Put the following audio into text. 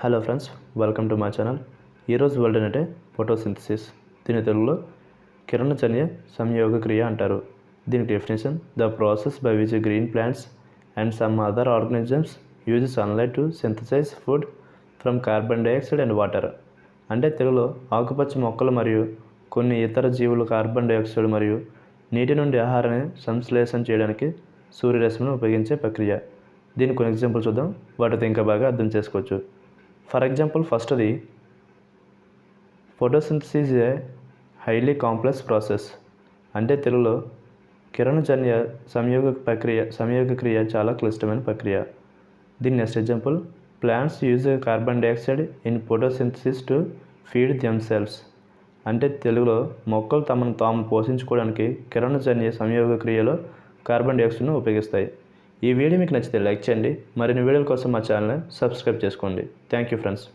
Hello friends welcome to మా channel. ఈరోజు world అంటే ఫోటోసింథసిస్. దీని తెలుగులో కిరణజన్య సంయోగ క్రియ అంటారు. దీని definition the process by which green plants and some other organisms use sunlight to synthesise food from carbon dioxide and water అంటే తెలుగులో ఆకుపచ్చ మొక్కలు మరియు కొన్ని ఇతర జీవులు కార్బన్ డైఆక్సైడ్ మరియు నీటి నుండి ఆహారాన్ని సంశ్లేషణ చేయడానికి సూర్యరశ్మిని ఉపయోగించే ప్రక్రియ. దీని కొన్ని ఎగ్జాంపుల్ చూద్దాం. వాటితో ఇంకా బాగా అర్థం చేసుకోవచ్చు. ఫర్ ఎగ్జాంపుల్ ఫస్ట్ది photosynthesis a highly complex process. అంటే తెలుగులో కిరణజన్య సంయోగ ప్రక్రియ సంయోగ క్రియ చాలా క్లిష్టమైన ప్రక్రియ. దీని next example plants use carbon dioxide in photosynthesis to feed themselves అంటే తెలుగులో మొక్కలు తమను తాము పోషించుకోవడానికి కిరణజన్య సంయోగ క్రియలో కార్బన్ డైఆక్సైడ్ను ఉపయోగిస్తాయి. ఈ వీడియో మీకు నచ్చితే లైక్ చేయండి. మరిన్ని వీడియోల కోసం మా ఛానల్ని సబ్స్క్రైబ్ చేసుకోండి. Thank you friends